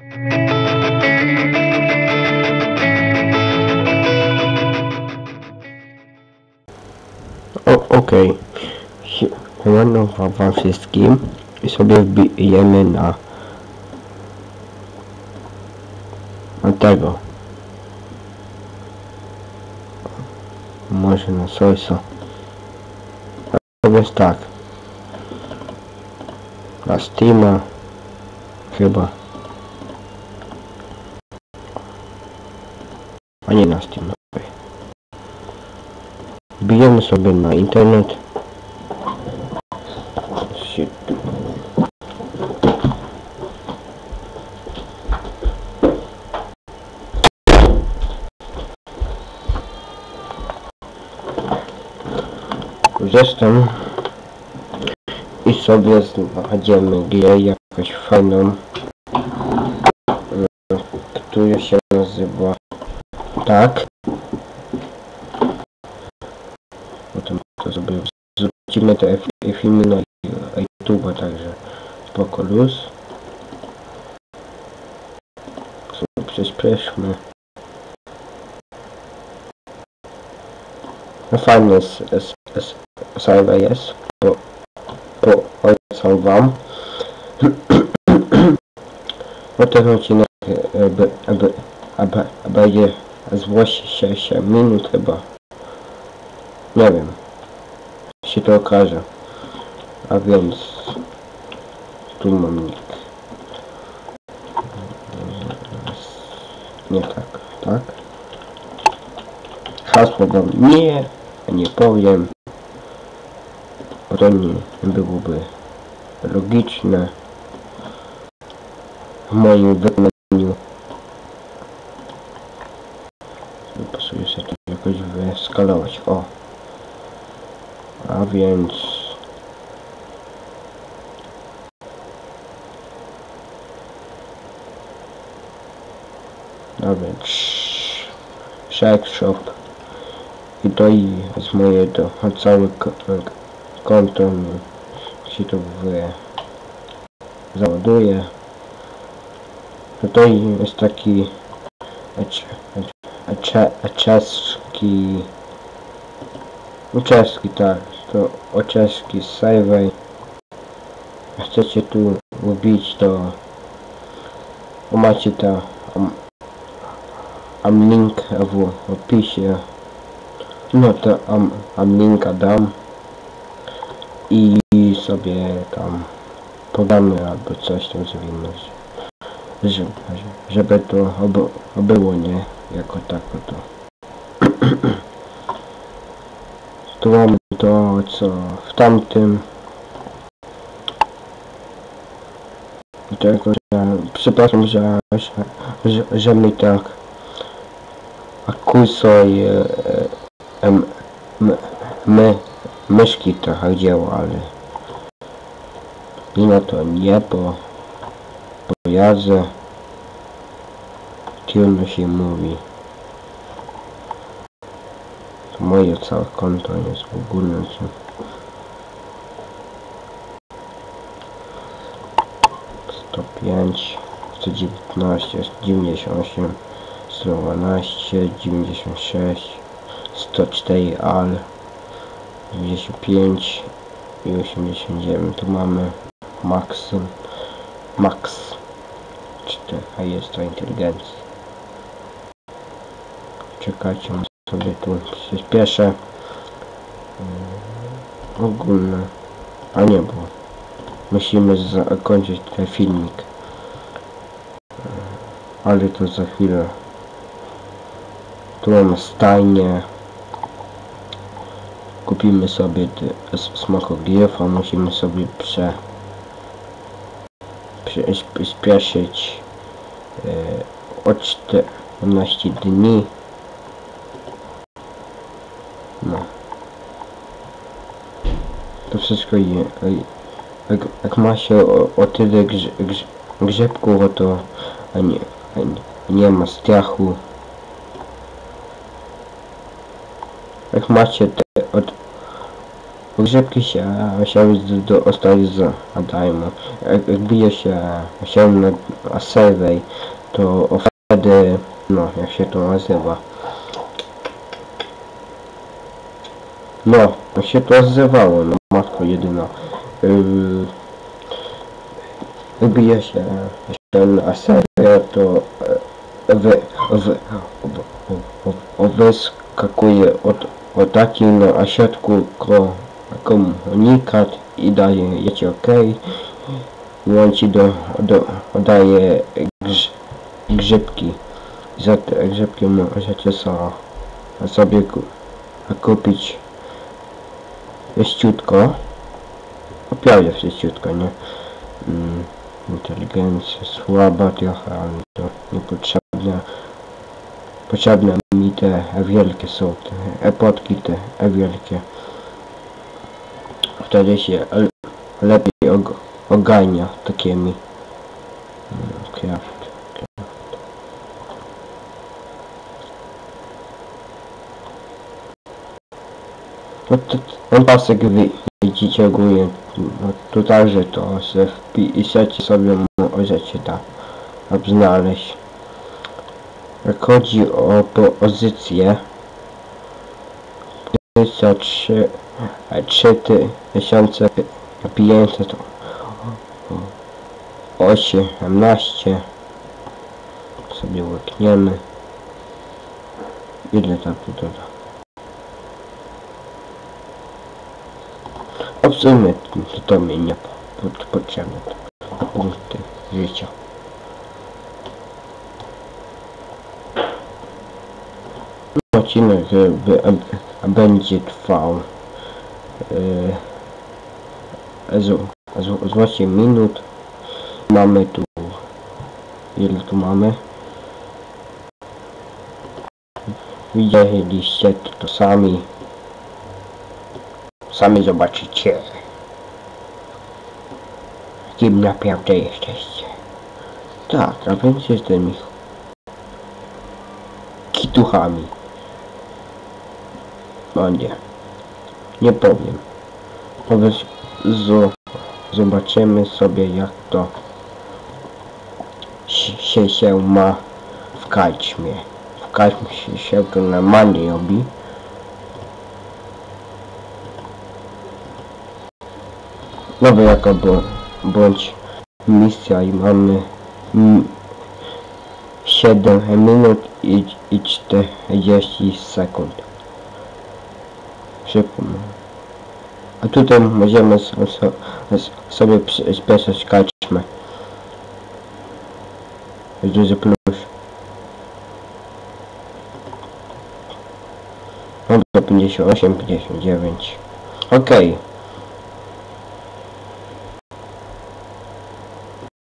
O, okej. Sie- Siemano wam, wszystkim. I sobie wbijemy na... Na tego. Może na Soysa. To jest tak. Na Steama. Chyba. A nie na Steama. okej. Bijemy sobie na internet. Shit. Zresztą i sobie znajdziemy grę jakąś fajną, e, która się nazywa tak. Potem to sobie zrzucimy te fi- filmy na YouTube, także spoko luz. Przyspieszmy. No fajny jest, jest, jest, serwer jest, bo, bo wam. Bo ten odcinek e, be- be- be- będzie 8 minut chyba. Nie wiem. Się to okaże. A więc tu mam nick. Nie tak, tak. Hasło wam nie, nie powiem. Bo to nie byłoby logiczne w moim wykonaniu. Pasuje sobie to jakoś wyskalować. O. A więc... A więc... Shack Shop. I to jest moje to całe ko- konto. się to w... załaduje. No to jest taki... ecz- Czeski... Czeski tak, to o czeski. Jak chcecie tu wbić to macie to am, link w opisie. No to am, am linka dam i sobie tam podamy albo coś tam zrobimy. Żeby, to oby, było nie jako tako to. Tu mam to co w tamtym. Tylko, że przepraszam, że, że, że, że mi tak akusoj e, m, m, my, myszki trochę dzieło, ale mimo to nie, bo, bo trudno się mówi. To moje całe konto jest w ogóle. Sto pięć, sto dziewiętnaście, dziewięćdziesiąt osiem, sto dwanaście, dziewięćdziesiąt sześć, sto cztery al, dziewięćdziesiąt pięć i osiemdziesiąt dziewięć. Tu mamy max, max, cztery, a jest to inteligencja. Czekajcie, sobie tu przyspieszę. Yy, ogólne. A nie, bo musimy zakończyć ten filmik. Yy, ale to za chwilę. Tu mamy stajnię. Kupimy sobie te- s- smakogryfa, musimy sobie prze przyspieszyć yy, o 14 dni. No. To wszystko je, jak, jak ma się o, o tyle grze, grze, grzebków, to a nie, a nie, nie ma strachu. Jak macie te, od, Pogrzebki się, z- do ostali z Adajmu. Jak jak bije się, się na na serwej, to wtedy, no, jak się to nazywa. No, jak się to nazywało, no, matko jedyna. Yy, jak bije się, na serwej, to e, wy, wy, wy, wyskakuje od, takiej na ko, komunikat i daje jecie ok łączy do, do daje grz, grzybki. Za te grzybki możecie so, sobie ku, kupić. Jeściutko opiał jest jeściutko nie? Mm, inteligencja słaba trochę ale to niepotrzebne potrzebne mi te wielkie są te epotki te wielkie. Wtedy się lepiej og ogarnia takimi mm, craft, craft. No to, pasek wy, widzicie ogólnie no, tu także to se wpiszecie sobie możecie tak znaleźć jak chodzi o pozycję 23 3500 18 sobie łykniemy. Ile tam tu doda a w sumie to, to mi nie po- po- potrzebne to punkty życia odcinek e, b- b- będzie trwał e, z, z, z 8 minut mamy tu ile tu mamy widzieliście to, to sami sami zobaczycie kim naprawdę jesteście tak a więc jestem ich kituchami no nie nie powiem Wobec zo, zobaczymy sobie jak to się, się, ma w karczmie. W karczmie się, się to normalnie robi. Nowy jaka bo, bądź misja i mamy mm, 7 minut i, i 40 sekund. Szybko. A tutaj możemy sobie przyspieszyć kaczmę. Duży plus. No do 58, 59. Okej.